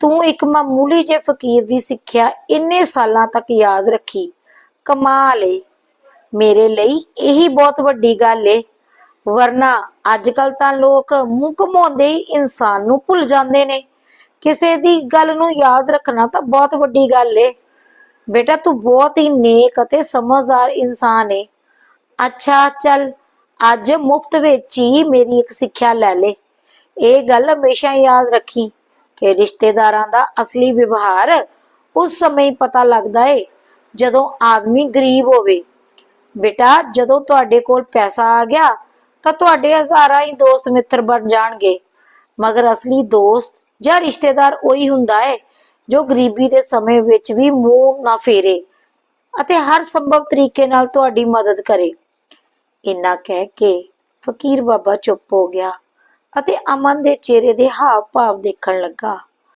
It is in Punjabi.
ਤੂੰ ਇੱਕ ਮਾਮੂਲੀ ਜੇ ਫਕੀਰ ਦੀ ਸਿੱਖਿਆ ਇੰਨੇ ਸਾਲਾਂ ਤੱਕ ਯਾਦ ਰੱਖੀ। ਕਮਾਲ ਏ। ਮੇਰੇ ਲਈ ਇਹੀ ਬਹੁਤ ਵੱਡੀ ਗੱਲ ਏ। ਵਰਨਾ ਅੱਜ ਕੱਲ ਤਾਂ ਲੋਕ ਮੂੰਹ ਘਮਾਉਂਦੇ ਹੀ ਇਨਸਾਨ ਨੂੰ ਭੁੱਲ ਜਾਂਦੇ ਨੇ। ਕਿਸੇ ਦੀ ਗੱਲ ਨੂੰ ਯਾਦ ਰੱਖਣਾ ਤਾਂ ਬਹੁਤ ਵੱਡੀ ਗੱਲ ਏ। ਬੇਟਾ, ਤੂੰ ਬਹੁਤ ਹੀ ਨੇਕ ਅਤੇ ਸਮਝਦਾਰ ਇਨਸਾਨ ਏ। ਅੱਛਾ, ਚੱਲ, ਅੱਜ ਮੁਫਤ ਵਿੱਚ ਹੀ ਮੇਰੀ ਇੱਕ ਸਿੱਖਿਆ ਲੈ ਲੈ। ਇਹ ਗੱਲ ਹਮੇਸ਼ਾ ਯਾਦ ਰੱਖੀ। ਕਿ ਰਿਸ਼ਤੇਦਾਰਾਂ ਦਾ ਅਸਲੀ ਵਿਵਹਾਰ ਉਸ ਸਮੇਂ ਹੀ ਪਤਾ ਲੱਗਦਾ ਏ, ਜਦੋਂ ਆਦਮੀ ਗਰੀਬ ਹੋਵੇ। ਬੇਟਾ, ਜਦੋਂ ਤੁਹਾਡੇ ਕੋਲ ਪੈਸਾ ਆ ਗਿਆ, ਤਾਂ ਤੁਹਾਡੇ ਹਜ਼ਾਰਾਂ ਹੀ ਦੋਸਤ ਮਿੱਤਰ ਬਣ ਜਾਣਗੇ। ਮਗਰ ਅਸਲੀ ਦੋਸਤ ਜਾਂ ਰਿਸ਼ਤੇਦਾਰ ਉਹੀ ਹੁੰਦਾ ਹੈ ਜੋ ਗਰੀਬੀ ਦੇ ਸਮੇਂ ਵਿੱਚ ਵੀ ਮੂੰਹ ਨਾ ਫੇਰੇ ਅਤੇ ਹਰ ਸੰਭਵ ਤਰੀਕੇ ਨਾਲ ਤੁਹਾਡੀ ਮਦਦ ਕਰੇ। ਇੰਨਾ ਕਹਿ ਕੇ ਫਕੀਰ ਬਾਬਾ ਚੁੱਪ ਹੋ ਗਿਆ। ਅਤੇ ਅਮਨ ਦੇ ਚਿਹਰੇ ਦੇ ਹਾਵ ਭਾਵ ਦੇਖਣ ਲੱਗਾ।